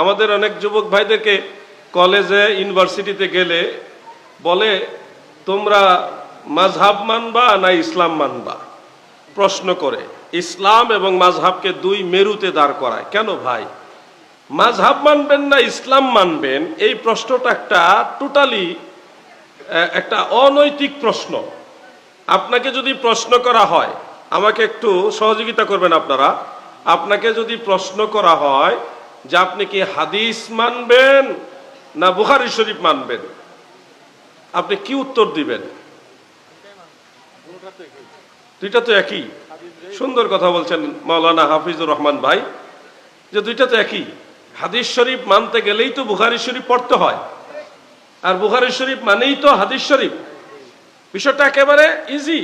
আমাদের অনেক যুবক ভাইদেরকে কলেজে, ইউনিভার্সিটিতে গেলে বলে, তোমরা মাঝহাব মানবা না ইসলাম মানবা? প্রশ্ন করে। ইসলাম এবং মাঝহাবকে দুই মেরুতে দাঁড় করায়। কেন ভাই? মাঝহাব মানবেন না ইসলাম মানবেন? এই প্রশ্নটা একটা টোটালি একটা অনৈতিক প্রশ্ন। আপনাকে যদি প্রশ্ন করা হয়, আমাকে একটু সহযোগিতা করবেন আপনারা। আপনাকে যদি প্রশ্ন করা হয় যে আপনি কি হাদিস মানবেন না বুখারি শরীফ মানবেন? আপনি কি উত্তর দিবেন? দুইটা তো একই। সুন্দর কথা বলছেন মাওলানা হাফিজুর রহমান ভাই, যে দুইটা তো একই। হাদিস শরীফ মানতে গেলেই তো বুখারি শরীফ পড়তে হয়। আর বুখারি শরীফ মানেই তো হাদিস শরীফ। বিষয়টা একেবারে ইজি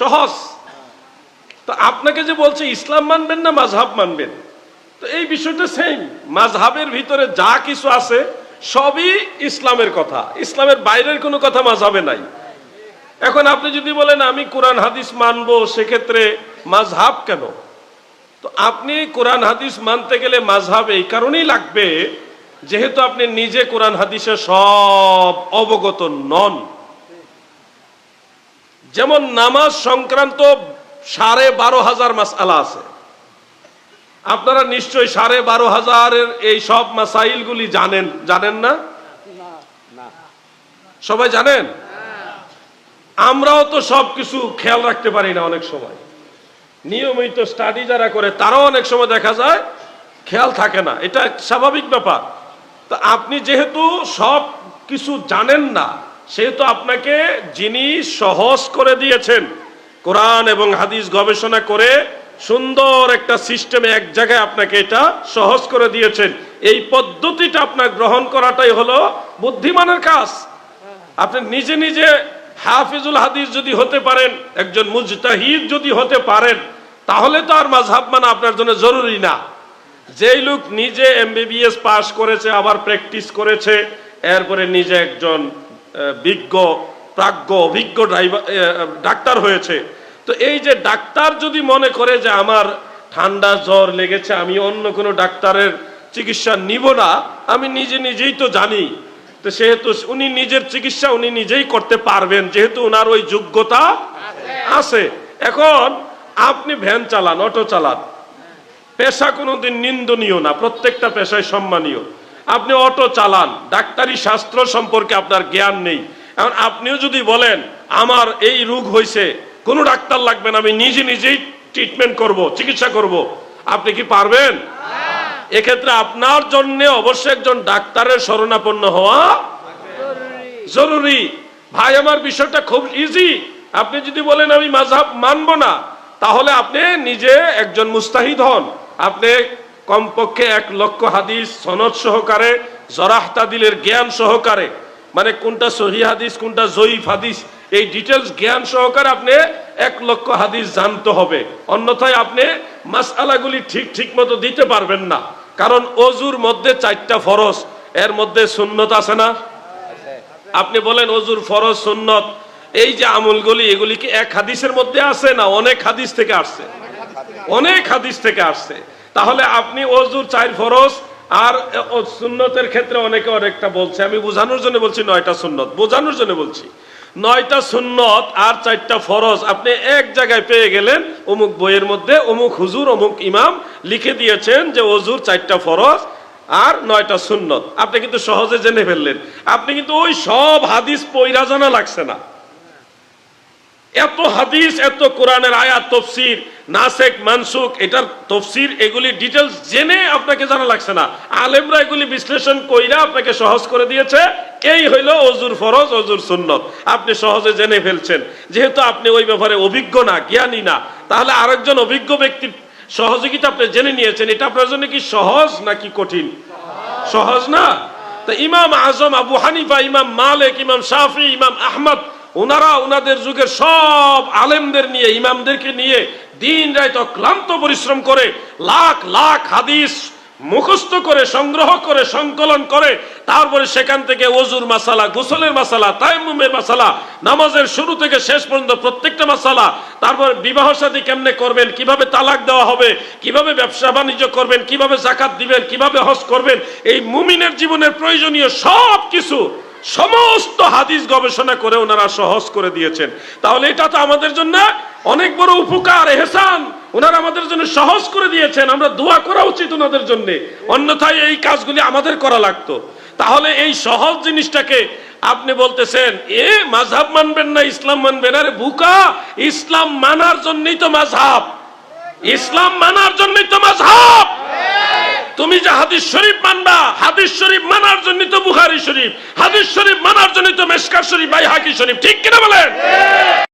সহজ। তো আপনাকে যে বলছে ইসলাম মানবেন না মাঝহাব মানবেন? তো এই বিষয়টা সেম মাঝহাবের ভিতরে যা কিছু আছে, সবই ইসলামের কথা। ইসলামের বাইরের কোনো কথা মাঝহাবে নাই। এখন আপনি যদি বলেন, আমি কোরআন, হাদিস মানবো, সেক্ষেত্রে মাঝহাব কেন? তো আপনি কোরআন, হাদিস মানতে গেলে মাঝহাব এই কারণেই লাগবে, যেহেতু আপনি নিজে কোরআন, হাদিসে সব অবগত নন। যেমন নামাজ সংক্রান্ত সাড়ে বারো হাজার মাস আলা আছে। আপনারা নিশ্চয়ই সাড়ে বারো হাজারের এই সব মাসাইলগুলি জানেন। জানেন না? সবাই জানেন? আমরাও তো সব কিছু খেয়াল রাখতে পারি না অনেক সময়। নিয়মিত স্টাডি যারা করে তারাও অনেক সময় দেখা যায় খেয়াল থাকে না। এটা স্বাভাবিক ব্যাপার। তো আপনি যেহেতু সব কিছু জানেন না সেহেতু আপনাকে যিনি সহজ করে দিয়েছেন কোরআন এবং হাদিস গবেষণা করে সুন্দর একটা সিস্টেমে এক জায়গায় আপনাকে এটা সহজ করে দিয়েছেন। এই পদ্ধতিটা আপনার গ্রহণ করাটাই হলো বুদ্ধিমানের কাজ। আপনি নিজে নিজে হাফিজুল হাদিস যদি হতে পারেন, একজন মুজতাহিদ যদি হতে পারেন, তাহলে তো আর মাঝহাব মানা আপনার জন্য জরুরি না। যেই লোক নিজে এমবিবিএস পাস করেছে, আবার প্র্যাকটিস করেছে, এরপরে নিজে একজন বিজ্ঞ, প্রাজ্ঞ, অভিজ্ঞ ড্রাইভার ডাক্তার হয়েছে তো এই যে ডাক্তার যদি মনে করে যে আমার ঠান্ডা জ্বর লেগেছে, আমি অন্য কোনো ডাক্তারের চিকিৎসা নিব না, আমি নিজে নিজেই তো জানি। তো সেহেতু উনি নিজের চিকিৎসা উনি নিজেই করতে পারবেন, যেহেতু ওনার ওই যোগ্যতা আছে। এখন আপনি ভ্যান চালান, অটো চালান। পেশা কোনোদিন নিন্দনীয় না, প্রত্যেকটা পেশায় সম্মানীয়। আপনি অটো চালান, ডাক্তারি শাস্ত্র সম্পর্কে আপনার জ্ঞান নেই। এখন আপনিও যদি বলেন, আমার এই রোগ হয়েছে কোনো ডাক্তার লাগবে না আমি নিজে নিজেই ট্রিটমেন্ট করব চিকিৎসা করব। আপনি কি পারবেন? এক্ষেত্রে আপনার জন্য অবশ্যই একজন ডাক্তারের শরণাপন্ন হওয়া জরুরি। ভাই আমার বিষয়টা খুব ইজি আপনি যদি বলেন আমি মাঝহাব মানব না তাহলে আপনি নিজে একজন মুস্তাহিদ হন। আপনি কমপক্ষে এক লক্ষ হাদিস সনদ সহকারে জরাহ তাদিলের জ্ঞান সহকারে মানে কোনটা সহি হাদিস কোনটা জয়ীফ হাদিস এই ডিটেলস জ্ঞান সহকারে আপনি এক লক্ষ হাদিস জানতে হবে। অন্যথায় আপনি মাসআলাগুলি ঠিক ঠিক মতো দিতে পারবেন না। কারণ অজুর মধ্যে চারটা ফরজ, এর মধ্যে সুন্নত আছে না? আপনি বলেন অজুর ফরজ, সুন্নত। এই যে আমলগুলি, এগুলি কি এক হাদিসের মধ্যে আছে না অনেক হাদিস থেকে আসছে? অনেক হাদিস থেকে আসছে। তাহলে আপনি অজুর চার ফরজ আর সুন্নতের ক্ষেত্রে অনেকে অনেকটা বলছে। আমি বোঝানোর জন্য বলছি নয়টা সুন্নত। বোঝানোর জন্য বলছি। নয়টা সুন্নত আর চারটা ফরজ আপনি এক জায়গায় পেয়ে গেলেন, অমুক বইয়ের মধ্যে, অমুক হুজুর, অমুক ইমাম লিখে দিয়েছেন যে অজুর চারটা ফরজ আর নয়টা সুন্নত। আপনি কিন্তু সহজে জেনে ফেললেন। আপনি কিন্তু ওই সব হাদিস পৈরা জানা লাগছে না। এত হাদিস, এত কোরআনের আয়াত, তফসির, নাসেক মানসুক এটার তফসির, এগুলি ডিটেলস জেনে আপনাকে জানা লাগছে না। আলেমরা এগুলি বিশ্লেষণ কইরা আপনাকে সহজ করে দিয়েছে। এই হইল অজুর ফরজ, অজুর সুন্নত। আপনি সহজে জেনে ফেলছেন। যেহেতু আপনি ওই ব্যাপারে অভিজ্ঞ না, জ্ঞানী না, তাহলে আরেকজন অভিজ্ঞ ব্যক্তির সহযোগিতা আপনি জেনে নিয়েছেন। এটা আপনার জন্য কি সহজ নাকি কঠিন? সহজ না? তো ইমাম আজম আবু হানিফা, ইমাম মালিক, ইমাম শাফি, ইমাম আহমদ ওনারা ওনাদের যুগের সব আলেমদের নিয়ে, ইমামদেরকে নিয়ে দিন রাত ক্লান্ত পরিশ্রম করে লাখ লাখ হাদিস মুখস্থ করে, সংগ্রহ করে, সংকলন করে, তারপরে সেখান থেকে ওজুর মাসালা, গোসলের মাসালা তাইমুমের মাসালা, নামাজের শুরু থেকে শেষ পর্যন্ত প্রত্যেকটা মাসালা, তারপর বিবাহ সাথী কেমনে করবেন, কীভাবে তালাক দেওয়া হবে, কীভাবে ব্যবসা বাণিজ্য করবেন, কীভাবে জাকাত দিবেন, কীভাবে হজ করবেন, এই মুমিনের জীবনের প্রয়োজনীয় সব কিছু সমস্ত হাদিস গবেষণা করে ওনারা সহজ করে দিয়েছেন। তাহলে এটা তো আমাদের জন্য অনেক বড় উপকার, এহসান। ওনারা আমাদের জন্য সহজ করে দিয়েছেন। আমরা দোয়া করা উচিত ওনাদের জন্য। অন্যথায় এই কাজগুলি আমাদের করা লাগতো। তাহলে এই সহজ জিনিসটাকে আপনি বলতেছেন, এ মাঝহাব মানবেন না, ইসলাম মানবেন আরে বুকা, ইসলাম মানার জন্যই তো মাঝহাব ইসলাম মানার জন্যই তো মাঝহাব তুমি যে হাদিস শরীফ মানবা, হাদিস শরীফ মানার জন্য তো বুখারি শরীফ, হাদিস শরীফ মানার জন্য তো মেশকার শরীফ বাই হাকি শরীফ, ঠিক কিনা বলেন?